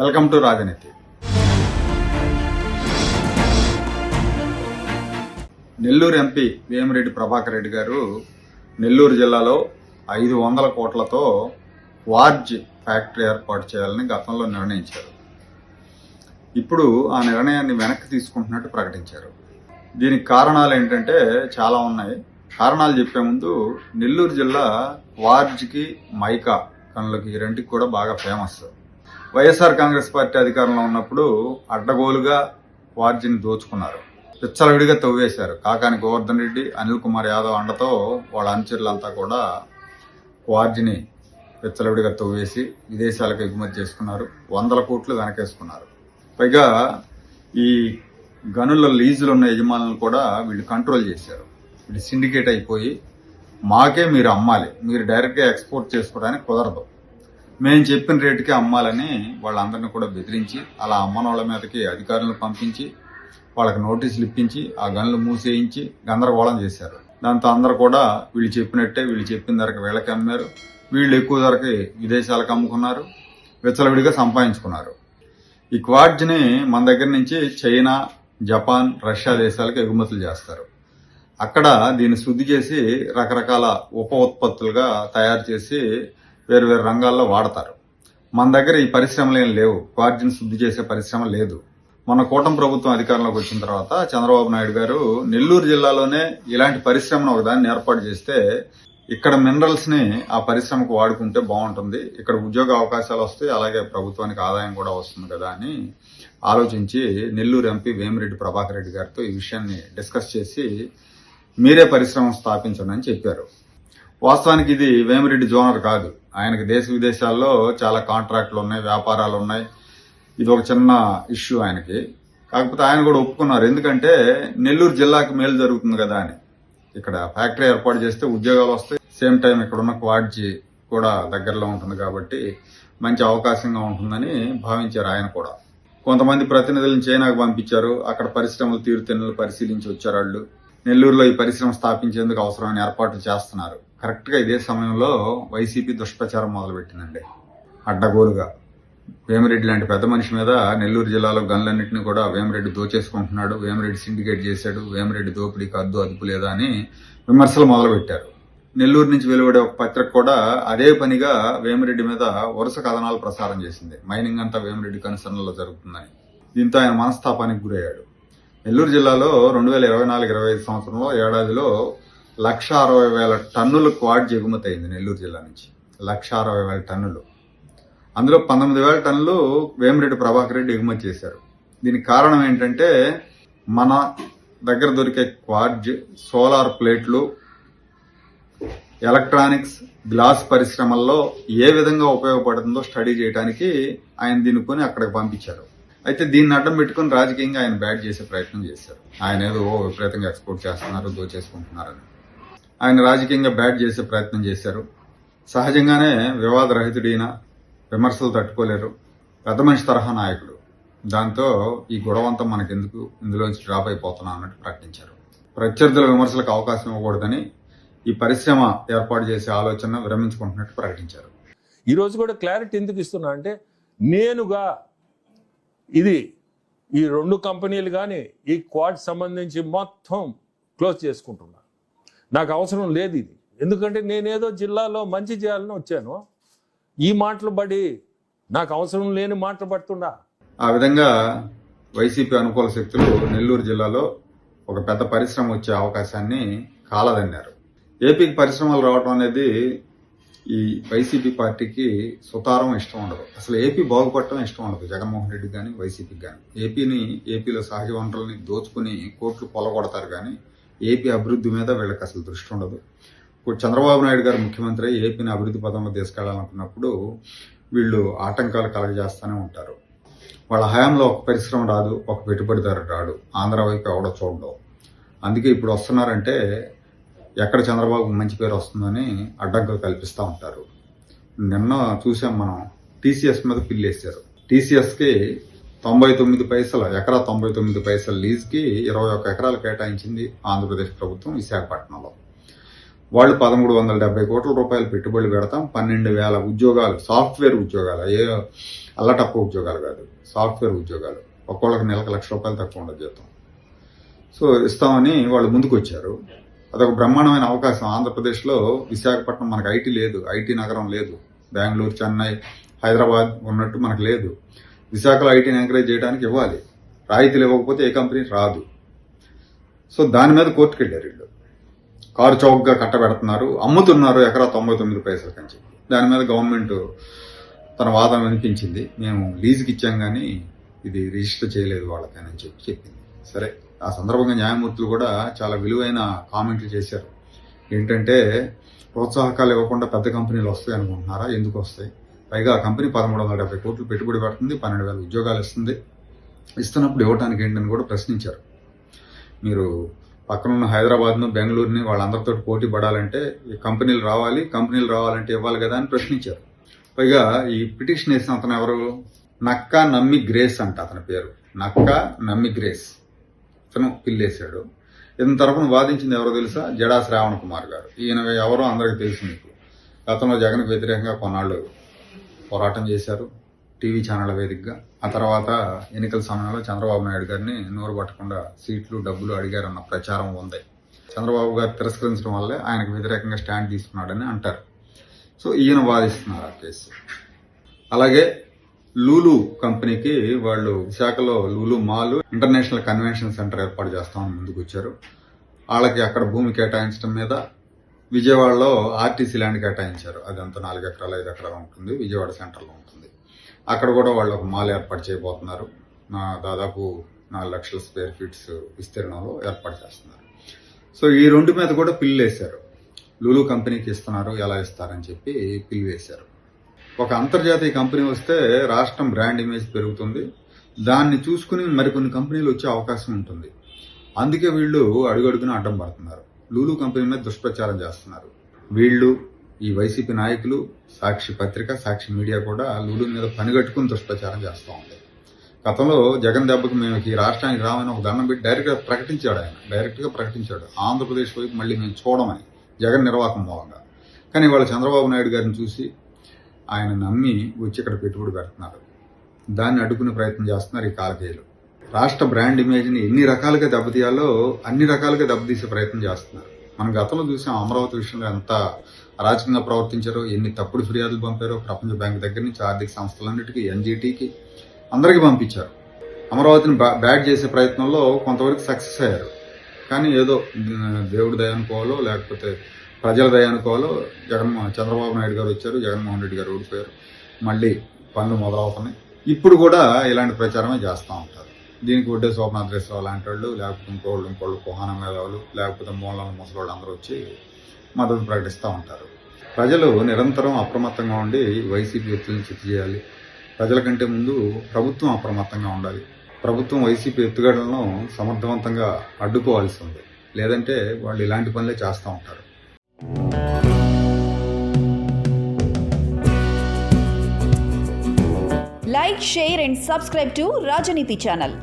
Welcome to Rajaneethi. Nellore MP Vemireddy Prabhakar Reddy garu Nellore జిల్లాలో ఐదు వందల కోట్లతో వార్జ్ ఫ్యాక్టరీ ఏర్పాటు చేయాలని గతంలో నిర్ణయించారు. ఇప్పుడు ఆ నిర్ణయాన్ని వెనక్కి తీసుకుంటున్నట్టు ప్రకటించారు. దీనికి కారణాలు ఏంటంటే చాలా ఉన్నాయి. కారణాలు చెప్పే ముందు నెల్లూరు జిల్లా వార్జ్కి మైకా కనులకి ఈ రెండుకి కూడా బాగా ఫేమస్ వైఎస్ఆర్ కాంగ్రెస్ పార్టీ అధికారంలో ఉన్నప్పుడు అడ్డగోలుగా వార్జిని దోచుకున్నారు. పిచ్చలవిడిగా తవ్వేశారు. కాకాని గోవర్ధన్ రెడ్డి అనిల్ కుమార్ యాదవ్ అండతో వాళ్ళ అనుచరులంతా కూడా వార్జిని పిచ్చలవిడిగా తవ్వేసి విదేశాలకు ఎగుమతి చేసుకున్నారు. వందల కోట్లు వెనకేసుకున్నారు. పైగా ఈ గనుల లీజులు ఉన్న యజమానులు కూడా వీళ్ళు కంట్రోల్ చేశారు. వీళ్ళు సిండికేట్ అయిపోయి మాకే మీరు అమ్మాలి. మీరు డైరెక్ట్గా ఎక్స్పోర్ట్ చేసుకోవడానికి కుదరదు. మేము చెప్పిన రేటుకే అమ్మాలని వాళ్ళందరినీ కూడా బెదిరించి అలా అమ్మని వాళ్ళ మీదకి అధికారులను పంపించి వాళ్ళకి నోటీసులు ఇప్పించి ఆ గనులు మూసేయించి గందరగోళం చేశారు. దాంతో అందరూ కూడా వీళ్ళు చెప్పినట్టే వీళ్ళు చెప్పిన ధరకు వీళ్ళకి అమ్మారు. వీళ్ళు ఎక్కువ ధరకి విదేశాలకు అమ్ముకున్నారు విచ్చలవిడిగా సంపాదించుకున్నారు. ఈ క్వాడ్జ్ని మన దగ్గర నుంచి చైనా జపాన్ రష్యా దేశాలకు ఎగుమతులు చేస్తారు. అక్కడ దీన్ని శుద్ధి చేసి రకరకాల ఉప ఉత్పత్తులుగా తయారు చేసి వేరు వేరు రంగాల్లో వాడతారు. మన దగ్గర ఈ పరిశ్రమలు ఏం లేవు. క్వార్జిన్ శుద్ధి చేసే పరిశ్రమ లేదు. మన కూటమి ప్రభుత్వం అధికారంలోకి వచ్చిన తర్వాత చంద్రబాబు నాయుడు గారు నెల్లూరు జిల్లాలోనే ఇలాంటి పరిశ్రమను ఒకదాన్ని ఏర్పాటు చేస్తే ఇక్కడ మినరల్స్ని ఆ పరిశ్రమకు వాడుకుంటే బాగుంటుంది. ఇక్కడ ఉద్యోగ అవకాశాలు వస్తాయి. అలాగే ప్రభుత్వానికి ఆదాయం కూడా వస్తుంది కదా అని ఆలోచించి నెల్లూరు ఎంపీ వేమిరెడ్డి ప్రభాకర్ రెడ్డి గారితో ఈ విషయాన్ని డిస్కస్ చేసి మీరే పరిశ్రమ స్థాపించండి అని చెప్పారు. వాస్తవానికి ఇది వేమిరెడ్డి జోనర్ కాదు. ఆయనకి దేశ విదేశాల్లో చాలా కాంట్రాక్ట్లు ఉన్నాయి వ్యాపారాలు ఉన్నాయి. ఇది ఒక చిన్న ఇష్యూ ఆయనకి. కాకపోతే ఆయన కూడా ఒప్పుకున్నారు. ఎందుకంటే నెల్లూరు జిల్లాకు మేలు జరుగుతుంది కదా అని. ఇక్కడ ఫ్యాక్టరీ ఏర్పాటు చేస్తే ఉద్యోగాలు వస్తాయి. సేమ్ టైం ఇక్కడ ఉన్న క్వాడ్జీ కూడా దగ్గరలో ఉంటుంది కాబట్టి మంచి అవకాశంగా ఉంటుందని భావించారు ఆయన కూడా. కొంతమంది ప్రతినిధులను చైనాకు పంపించారు. అక్కడ పరిశ్రమలు తీరుతెన్నులు పరిశీలించి వచ్చారు వాళ్ళు. నెల్లూరులో ఈ పరిశ్రమ స్థాపించేందుకు అవసరమైన ఏర్పాట్లు చేస్తున్నారు. కరెక్ట్గా ఇదే సమయంలో వైసీపీ దుష్ప్రచారం మొదలుపెట్టిందండి. అడ్డగోలుగా. వేమిరెడ్డి లాంటి పెద్ద మనిషి మీద నెల్లూరు జిల్లాలో గన్లన్నింటినీ కూడా వేమిరెడ్డి దోచేసుకుంటున్నాడు వేమిరెడ్డి సిండికేట్ చేశాడు వేమిరెడ్డి దోపిడీకి అద్దు అదుపు లేదా అని విమర్శలు మొదలుపెట్టారు. నెల్లూరు నుంచి వెలువడే ఒక పత్రిక కూడా అదే పనిగా వేమిరెడ్డి మీద వరుస కథనాలు ప్రసారం చేసింది. మైనింగ్ అంతా వేమిరెడ్డి కనుసరణలో జరుగుతుందని. దీంతో ఆయన మనస్తాపానికి గురయ్యాడు. నెల్లూరు జిల్లాలో రెండు వేల ఇరవై నాలుగు ఇరవై ఐదు సంవత్సరంలో ఏడాదిలో లక్ష అరవై వేల టన్నులు క్వాడ్ ఎగుమతి అయింది నెల్లూరు జిల్లా నుంచి. లక్ష అరవై వేల టన్నులు. అందులో పంతొమ్మిది వేల టన్నులు వేమిరెడ్డి ప్రభాకర్ రెడ్డి ఎగుమతి చేశారు. దీనికి కారణం ఏంటంటే మన దగ్గర దొరికే క్వాడ్జ్ సోలార్ ప్లేట్లు ఎలక్ట్రానిక్స్ గ్లాస్ పరిశ్రమల్లో ఏ విధంగా ఉపయోగపడుతుందో స్టడీ చేయడానికి ఆయన దీన్ని కొని అక్కడికి పంపించారు. అయితే దీన్ని అడ్డం పెట్టుకుని రాజకీయంగా ఆయన బ్యాట్ చేసే ప్రయత్నం చేశారు. ఆయన ఏదో ఓ విపరీతంగా ఎక్స్పోర్ట్ చేస్తున్నారు దోచేసుకుంటున్నారని ఆయన రాజకీయంగా బ్యాట్ చేసే ప్రయత్నం చేశారు. సహజంగానే వివాదరహితుడైన విమర్శలు తట్టుకోలేరు. పెద్ద మనిషి తరహా నాయకుడు. దాంతో ఈ గొడవంతా మనకెందుకు? ఇందులోంచి డ్రాప్ అయిపోతున్నాం అన్నట్టు ప్రకటించారు. ప్రత్యర్థుల విమర్శలకు అవకాశం ఇవ్వకూడదని ఈ పరిశ్రమ ఏర్పాటు చేసే ఆలోచన విరమించుకుంటున్నట్టు ప్రకటించారు. ఈరోజు కూడా క్లారిటీ ఎందుకు ఇస్తున్నా అంటే నేనుగా ఇది ఈ రెండు కంపెనీలు కానీ ఈ క్వాడ్ సంబంధించి మొత్తం క్లోజ్ చేసుకుంటున్నా. నాకు అవసరం లేదు ఇది. ఎందుకంటే నేనేదో జిల్లాలో మంచి చేయాలని వచ్చాను. ఈ మాటలు పడి నాకు అవసరం లేని మాటలు పడుతుండా? ఆ విధంగా వైసీపీ అనుకూల శక్తులు నెల్లూరు జిల్లాలో ఒక పెద్ద పరిశ్రమ వచ్చే అవకాశాన్ని కాలదన్నారు. ఏపీకి పరిశ్రమలు రావడం అనేది ఈ వైసీపీ పార్టీకి సుతారం ఇష్టం ఉండదు. అసలు ఏపీ బాగుపడటం ఇష్టం ఉండదు. జగన్మోహన్ రెడ్డి కానీ వైసీపీకి కానీ ఏపీని ఏపీలో సహజ వనరుల్ని దోచుకుని కోట్లు పొలగొడతారు కానీ ఏపీ అభివృద్ధి మీద వీళ్ళకి అసలు దృష్టి ఉండదు. ఇప్పుడు చంద్రబాబు నాయుడు గారు ముఖ్యమంత్రి ఏపీని అభివృద్ధి పదంలో తీసుకెళ్ళాలనుకున్నప్పుడు వీళ్ళు ఆటంకాలు కలగజేస్తూనే ఉంటారు. వాళ్ళ హయాంలో ఒక పరిశ్రమ రాదు ఒక పెట్టుబడిదారు రాడు ఆంధ్ర వైపు ఎవడో చూడడం. అందుకే ఇప్పుడు వస్తున్నారంటే ఎక్కడ చంద్రబాబు మంచి పేరు వస్తుందని అడ్డంకులు కల్పిస్తూ ఉంటారు. నిన్న చూసాం మనం టీసీఎస్ మీద పిల్లేశారు. టీసీఎస్కి తొంభై తొమ్మిది పైసల ఎకరా తొంభై తొమ్మిది పైసల లీజ్కి ఇరవై ఒక్క ఎకరాలు కేటాయించింది ఆంధ్రప్రదేశ్ ప్రభుత్వం విశాఖపట్నంలో. వాళ్ళు పదమూడు వందల డెబ్బై కోట్ల రూపాయలు పెట్టుబడులు పెడతాం. పన్నెండు వేల ఉద్యోగాలు సాఫ్ట్వేర్ ఉద్యోగాలు ఏ అల్లటప్ప ఉద్యోగాలు కాదు సాఫ్ట్వేర్ ఉద్యోగాలు. ఒక్కొక్కరికి నెలకు లక్ష రూపాయలు తక్కువ ఉండదు జీతం. సో ఇస్తామని వాళ్ళు ముందుకు వచ్చారు అదొక బ్రహ్మాండమైన అవకాశం. ఆంధ్రప్రదేశ్లో విశాఖపట్నం మనకు ఐటీ లేదు ఐటీ నగరం లేదు. బెంగళూరు చెన్నై హైదరాబాద్ ఉన్నట్టు మనకు లేదు. విశాఖలో ఐటీని ఎంకరేజ్ చేయడానికి ఇవ్వాలి. రాయితీలు ఇవ్వకపోతే ఏ కంపెనీ రాదు. సో దాని మీద కోర్టుకు వెళ్ళారు వీళ్ళు. కారు చౌకగా కట్టబెడుతున్నారు అమ్ముతున్నారు ఎకరా తొంభై తొమ్మిది పైసలకి అని చెప్పి. దాని మీద గవర్నమెంట్ తన వాదన వినిపించింది. మేము లీజుకి ఇచ్చాం కానీ ఇది రిజిస్టర్ చేయలేదు వాళ్ళకని అని చెప్పి చెప్పింది. సరే ఆ సందర్భంగా న్యాయమూర్తులు కూడా చాలా విలువైన కామెంట్లు చేశారు. ఏంటంటే ప్రోత్సాహకాలు ఇవ్వకుండా పెద్ద కంపెనీలు వస్తాయి అనుకుంటున్నారా? ఎందుకు వస్తాయి? పైగా కంపెనీ పదమూడు వందల డెబ్బై కోట్లు పెట్టుబడి పెడుతుంది పన్నెండు వేల ఉద్యోగాలు ఇస్తుంది. ఇస్తున్నప్పుడు ఇవ్వటానికి ఏంటని కూడా ప్రశ్నించారు. మీరు పక్కనున్న హైదరాబాద్ను బెంగళూరుని వాళ్ళందరితో పోటీ పడాలంటే ఈ కంపెనీలు రావాలి కంపెనీలు రావాలంటే ఇవ్వాలి కదా అని ప్రశ్నించారు. పైగా ఈ పిటిషన్ వేసిన అతను ఎవరు? నక్క నమ్మి గ్రేస్ అంట అతని పేరు. నక్క నమ్మి గ్రేస్. అతను పిల్లేశాడు. ఇతని తరఫున వాదించింది ఎవరో తెలుసా? జడా శ్రావణ్ కుమార్ గారు. ఈయన ఎవరో అందరికీ తెలుసు మీకు. గతంలో జగన్కు వ్యతిరేకంగా కొన్నాళ్ళు పోరాటం చేశారు టీవీ ఛానళ్ళ వేదికగా. ఆ తర్వాత ఎన్నికల సమయంలో చంద్రబాబు నాయుడు గారిని నోరు పట్టకుండా సీట్లు డబ్బులు అడిగారన్న ప్రచారం ఉంది. చంద్రబాబు గారు తిరస్కరించడం వల్లే ఆయనకు వ్యతిరేకంగా స్టాండ్ తీసుకున్నాడని అంటారు. సో ఈయన వాదిస్తున్నారు ఆ కేసు. అలాగే లూలు కంపెనీకి వాళ్ళు విశాఖలో Lulu mall international convention centre ఏర్పాటు చేస్తామని ముందుకు వచ్చారు వాళ్ళకి అక్కడ భూమి కేటాయించడం మీద విజయవాడలో ఆర్టీసీ ల్యాండ్ కేటాయించారు. అది అంత నాలుగు ఎకరాలు ఐదు ఎకరాలు ఉంటుంది. విజయవాడ సెంటర్లో ఉంటుంది. అక్కడ కూడా వాళ్ళు ఒక మాల్ ఏర్పాటు చేయబోతున్నారు. నా దాదాపు నాలుగు లక్షల స్క్వేర్ ఫీట్స్ విస్తీర్ణంలో ఏర్పాటు చేస్తున్నారు. సో ఈ రెండు మీద కూడా పిల్లు వేశారు. లూలు కంపెనీకి ఇస్తున్నారు ఎలా ఇస్తారని చెప్పి పిల్లు వేశారు. ఒక అంతర్జాతీయ కంపెనీ వస్తే రాష్ట్రం బ్రాండ్ ఇమేజ్ పెరుగుతుంది. దాన్ని చూసుకుని మరికొన్ని కంపెనీలు వచ్చే అవకాశం ఉంటుంది. అందుకే వీళ్ళు అడుగడుగున అడ్డం పడుతున్నారు. లూలు కంపెనీ మీద దుష్ప్రచారం చేస్తున్నారు. వీళ్ళు ఈ వైసీపీ నాయకులు సాక్షి పత్రిక సాక్షి మీడియా కూడా లూలు మీద పనిగట్టుకుని దుష్ప్రచారం చేస్తూ ఉంది. గతంలో జగన్ దెబ్బకి మేము ఈ రాష్ట్రానికి రామని ఒక దండం పెట్టి డైరెక్ట్గా ప్రకటించాడు ఆయన. డైరెక్ట్గా ప్రకటించాడు. ఆంధ్రప్రదేశ్ వైపు మళ్ళీ మేము చూడమని జగన్ నిర్వాహకం మూలంగా కానీ వాళ్ళ చంద్రబాబు నాయుడు గారిని చూసి ఆయన నమ్మి వచ్చి ఇక్కడ పెట్టుబడి పెడుతున్నారు. దాన్ని అడ్డుకునే ప్రయత్నం చేస్తున్నారు ఈ కాలకేయులు రాష్ట్ర బ్రాండ్ ఇమేజ్ని ఎన్ని రకాలుగా దెబ్బతీయాలో అన్ని రకాలుగా దెబ్బతీసే ప్రయత్నం చేస్తున్నారు. మనం గతంలో చూసాం అమరావతి విషయంలో ఎంత అరాచకంగా ప్రవర్తించారో ఎన్ని తప్పుడు ఫిర్యాదులు పంపారో ప్రపంచ బ్యాంక్ దగ్గర నుంచి ఆర్థిక సంస్థలన్నిటికీ ఎన్జిటికి అందరికీ పంపించారు. అమరావతిని బ్యా- చేసే ప్రయత్నంలో కొంతవరకు సక్సెస్ అయ్యారు. కానీ ఏదో దేవుడి దయ అనుకోవాలో లేకపోతే ప్రజల దయ అనుకోవాలో జగన్ చంద్రబాబు నాయుడు గారు వచ్చారు జగన్మోహన్ రెడ్డి గారు ఓడిపోయారు. మళ్ళీ పనులు మొదలవుతున్నాయి. ఇప్పుడు కూడా ఇలాంటి ప్రచారమే చేస్తూ ఉంటారు. దీనికి ఒడ్డే శోభనాథేశ్వరరావు లాంటి వాళ్ళు లేకపోతే ఇంకోళ్ళు ఇంకోళ్ళు కుహాన మేధావులు లేకపోతే మూలం ముసలోళ్ళు అందరూ వచ్చి మద్దతు ప్రకటిస్తూ ఉంటారు. ప్రజలు నిరంతరం అప్రమత్తంగా ఉండి వైసీపీ వ్యక్తులను చిత్తు చేయాలి. ప్రజల కంటే ముందు ప్రభుత్వం అప్రమత్తంగా ఉండాలి. ప్రభుత్వం వైసీపీ ఎత్తుగడలను సమర్థవంతంగా అడ్డుకోవాల్సి ఉంది. లేదంటే వాళ్ళు ఇలాంటి పనులే చేస్తూ ఉంటారు. Like share and subscribe to Rajaneethi channel